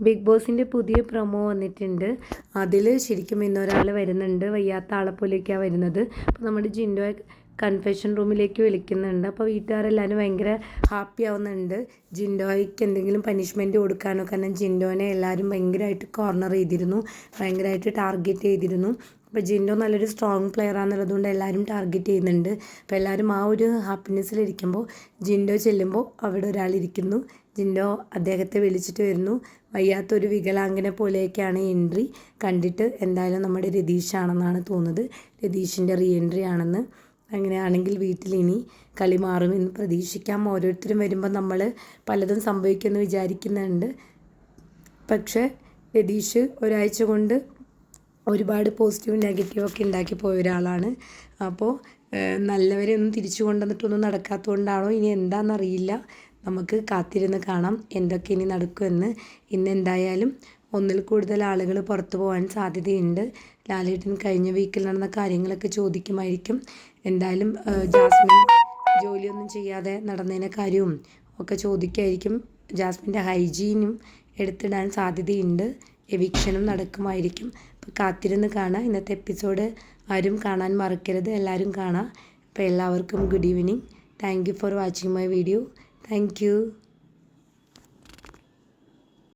Big ബോസിന്റെ പുതിയ promo വന്നിട്ടുണ്ട്. അതിൽ ശരിക്കും ഇന്നൊരാൾ വരുന്നുണ്ട്. വയ്യാത്ത ആളെ പോലെയൊക്കെയാണ് വരുന്നത്. അപ്പോൾ നമ്മുടെ ജിൻഡോ കൺഫെഷൻ റൂമിലേക്ക് വിളിക്കുന്നുണ്ട്. അപ്പോൾ വീട്ടുകാരെല്ലാവരും ഭയങ്കര ഹാപ്പി ആവുന്നുണ്ട്. ജിൻഡോയ്ക്ക് എന്തെങ്കിലും പനിഷ്മെന്റ് കൊടുക്കാനോ കാരണം ജിൻഡോനെ എല്ലാവരും ഭയങ്കരമായിട്ട് കോർണർ ചെയ്തിരുന്നു. ഭയങ്കരമായിട്ട് ടാർഗറ്റ് ചെയ്തിരുന്നു. അപ്പോൾ ജിൻഡോ നല്ലൊരു സ്ട്രോങ് പ്ലെയർ ആണെന്നുള്ളതുകൊണ്ട് എല്ലാവരും ടാർഗറ്റ് ചെയ്യുന്നുണ്ട്. അപ്പോൾ എല്ലാവരും ആ ഒരു ഹാപ്പിനെസ്സിലിരിക്കുമ്പോൾ ജിൻഡോ ചെല്ലുമ്പോൾ അവിടെ ഒരാളിരിക്കുന്നു ജിൻഡോ അദ്ദേഹത്തെ വിളിച്ചിട്ട് വരുന്നു. വയ്യാത്തൊരു വികലാംഗനെ പോലെയൊക്കെയാണ് എൻട്രി കണ്ടിട്ട് എന്തായാലും നമ്മുടെ രതീഷാണെന്നാണ് തോന്നുന്നത്. രതീഷിന്റെ റീ എൻട്രി ആണെന്ന്. അങ്ങനെയാണെങ്കിൽ വീട്ടിൽ ഇനി കളി മാറുമെന്ന് പ്രതീക്ഷിക്കാം. ഓരോരുത്തരും വരുമ്പോൾ നമ്മൾ പലതും സംഭവിക്കുമെന്ന് വിചാരിക്കുന്നുണ്ട്. പക്ഷേ യതീഷ് ഒരാഴ്ച കൊണ്ട് ഒരുപാട് പോസിറ്റീവും നെഗറ്റീവും ഒക്കെ ഉണ്ടാക്കി പോയ ഒരാളാണ്. അപ്പോൾ നല്ലവരെ ഒന്നും തിരിച്ചു കൊണ്ടുവന്നിട്ടൊന്നും നടക്കാത്തതുകൊണ്ടാണോ ഇനി എന്താണെന്നറിയില്ല. നമുക്ക് കാത്തിരുന്ന് കാണാം എന്തൊക്കെ ഇനി നടക്കുമെന്ന്. ഇന്ന് എന്തായാലും ഒന്നിൽ കൂടുതൽ ആളുകൾ പുറത്തു പോകാൻ സാധ്യതയുണ്ട്. ലാലേട്ടൻ കഴിഞ്ഞ വീക്കിൽ നടന്ന കാര്യങ്ങളൊക്കെ ചോദിക്കുമായിരിക്കും. എന്തായാലും ജാസ്മിൻ ജോലിയൊന്നും ചെയ്യാതെ നടന്നതിനെ കാര്യവും ഒക്കെ ചോദിക്കുമായിരിക്കും ജാസ്മിന്റെ ഹൈജീനും എടുത്തിടാൻ സാധ്യതയുണ്ട്. എവിക്ഷനും നടക്കുമായിരിക്കും. അപ്പോൾ കാത്തിരുന്ന് കാണാം. ഇന്നത്തെ എപ്പിസോഡ് ആരും കാണാൻ മറക്കരുത്. എല്ലാവരും കാണാം. അപ്പോൾ എല്ലാവർക്കും good evening thank you for watching my video thank you